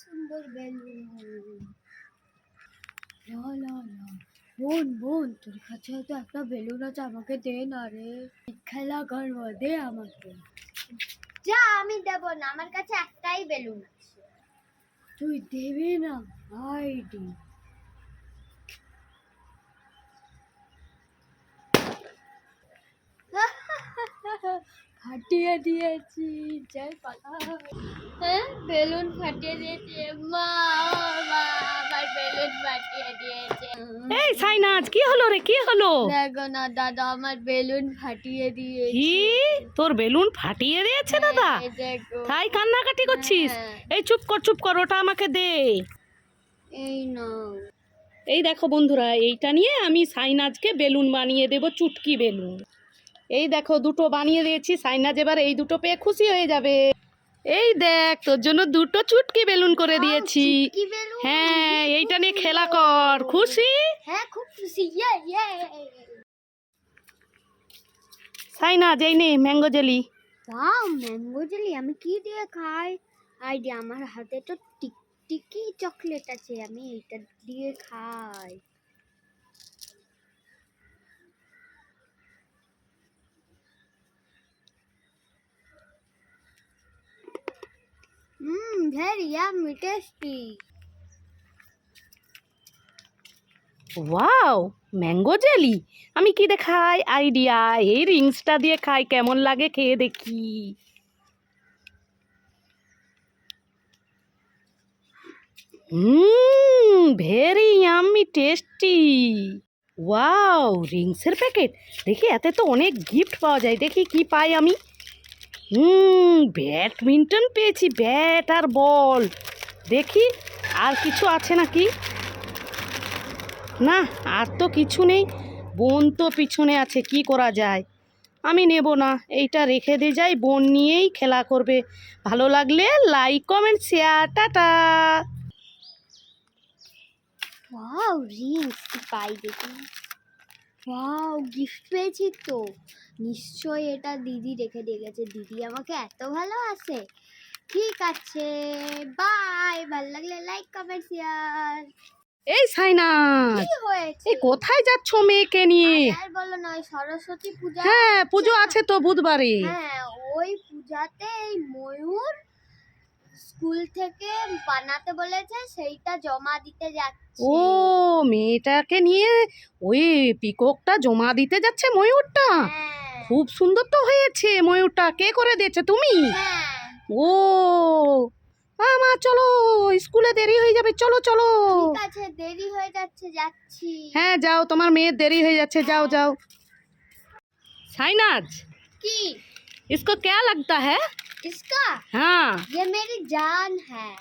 সুন্দর বেলুন লা লা লা। বোন বোন তোর কাছে তো একটা বেলুন আছে আমাকে দে না রে। খেলা করব দে আমাকে। যা আমি দেব না আমার কাছে একটাই বেলুন আছে। তুই দেবি না আইডি। ফাটিয়ে দিয়েছি জয় পালা হ্যাঁ? বেলুন ফাটিয়ে দিয়েছে মা মা আমার বেলুন ফাটিয়ে দিয়েছে। এই সাইনাজ কি হলো রে? কি হলো? দেখো না দাদা আমার বেলুন ফাটিয়ে দিয়েছে। কি তোর বেলুন ফাটিয়ে দিয়েছে দাদা? এই দেখো। তাই কান্নাকাটি করছিস? হ্যাঁ। এই চুপ কর চুপ কর ওটা আমাকে দে। এই নাও। এই দেখো বন্ধুরা এইটা নিয়ে আমি সাইনাজকে বেলুন বানিয়ে দেব চুটকি বেলুন। এই দেখো দুটো বানিয়ে দিয়েছি সাইনাজ এবার এই দুটো পেয়ে খুশি হয়ে যাবে। এই দেখ তোর জন্য দুটো চুটকি বেলুন করে দিয়েছি। হ্যাঁ এইটা নিয়ে খেলা কর খুশি? হ্যাঁ খুব খুশি। সাইনাজ এই নে ম্যাঙ্গো জেলি। দাও ম্যাঙ্গো জেলি আমি কি দিয়ে খাই? আইডি আমার হাতে তো টিকটিকি চকলেট আছে আমি এটা দিয়ে খাই। Very yummy tasty wow mango jelly আমি কি দেখাই? আইডিয়া এই রিংসটা দিয়ে খাই, কেমন লাগে খেয়ে দেখি। Hmm very yummy tasty wow রিংসের প্যাকেট দেখি, এতে তো অনেক গিফট পাওয়া যায়। দেখি কি পাই আমি। হুম, ব্যাডমিন্টন পেয়েছি, ব্যাট আর বল। দেখি, আর কিছু আছে নাকি? না, আর তো কিছু নেই। বোন তো পিছনে আছে, কি করা যায়? আমি নেব না, এইটা রেখে দিয়ে যাই বোন নিয়েই খেলা করবে। ভালো লাগলে লাইক কমেন্ট শেয়ার টাটা। কি পাই দেখি ওয়াও গিফট পেয়েছি তো। নিশ্চয়ই এটা দিদি রেখে দিয়ে গেছে। দিদি আমাকে এত ভালোবাসে। ঠিক আছে বাই ভালো লাগলে লাইক কমেন্ট শেয়ার এই সাইনা এই কোথায় যাচ্ছ মেয়েকে নিয়ে? বলো না ওই সরস্বতী পূজা হ্যাঁ পুজো আছে তো বুধবারে। হ্যাঁ ওই পূজাতে এই ময়ূর স্কুল থেকে বানাতে বলেছে সেইটা জমা দিতে যাচ্ছে ও মেয়েটাকে নিয়ে ওই পিককটা জমা দিতে যাচ্ছে ময়ূরটা হ্যাঁ খুব সুন্দর তো হয়েছে ময়ূরটা কে করে দিয়েছে তুমি হ্যাঁ ও মা চলো স্কুলে দেরি হয়ে যাবে চলো চলো ঠিক আছে দেরি হয়ে যাচ্ছে যাচ্ছি হ্যাঁ যাও তোমার মেয়ের দেরি হয়ে যাচ্ছে যাও যাও साइनाज की इसको क्या लगता है किसका? हाँ। ये मेरी जान है।